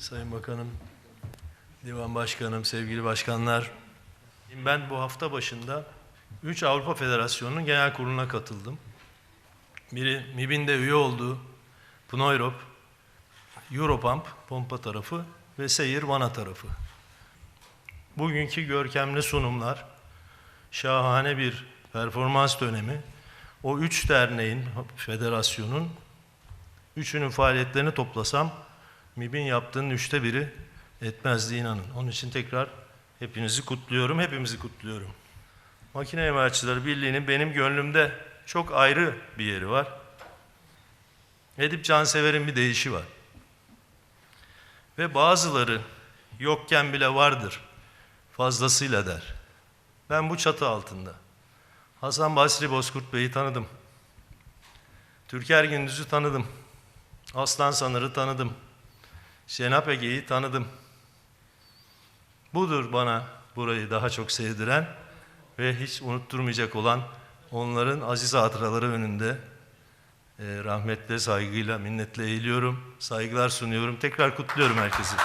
Sayın Bakanım, Divan Başkanım, sevgili başkanlar. Ben bu hafta başında 3 Avrupa Federasyonu'nun genel kuruluna katıldım. Biri MİB'in de üye olduğu Pnoyrop, Europump pompa tarafı ve Seyir Vana tarafı. Bugünkü görkemli sunumlar, şahane bir performans dönemi, o üç derneğin, federasyonun üçünün faaliyetlerini toplasam MİB'in yaptığının üçte biri etmezdi inanın. Onun için tekrar hepinizi kutluyorum, hepimizi kutluyorum. Makine Imalatçıları Birliği'nin benim gönlümde çok ayrı bir yeri var. Edip Cansever'in bir deyişi var. Ve bazıları yokken bile vardır, fazlasıyla der. Ben bu çatı altında. Hasan Basri Bozkurt Bey'i tanıdım. Türker Gündüz'ü tanıdım. Aslan Sanır'ı tanıdım. Şenap Ege'yi tanıdım. Budur bana burayı daha çok sevdiren ve hiç unutturmayacak olan onların aziz hatıraları önünde e, rahmetle, saygıyla, minnetle eğiliyorum. Saygılar sunuyorum. Tekrar kutluyorum herkesi.